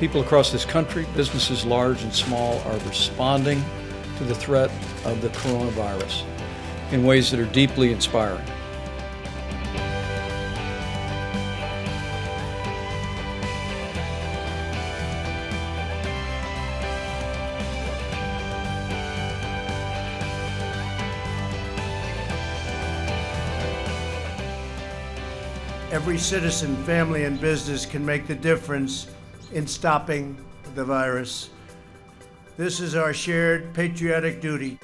People across this country, businesses large and small, are responding to the threat of the coronavirus in ways that are deeply inspiring. Every citizen, family, and business can make the difference in stopping the virus. This is our shared patriotic duty.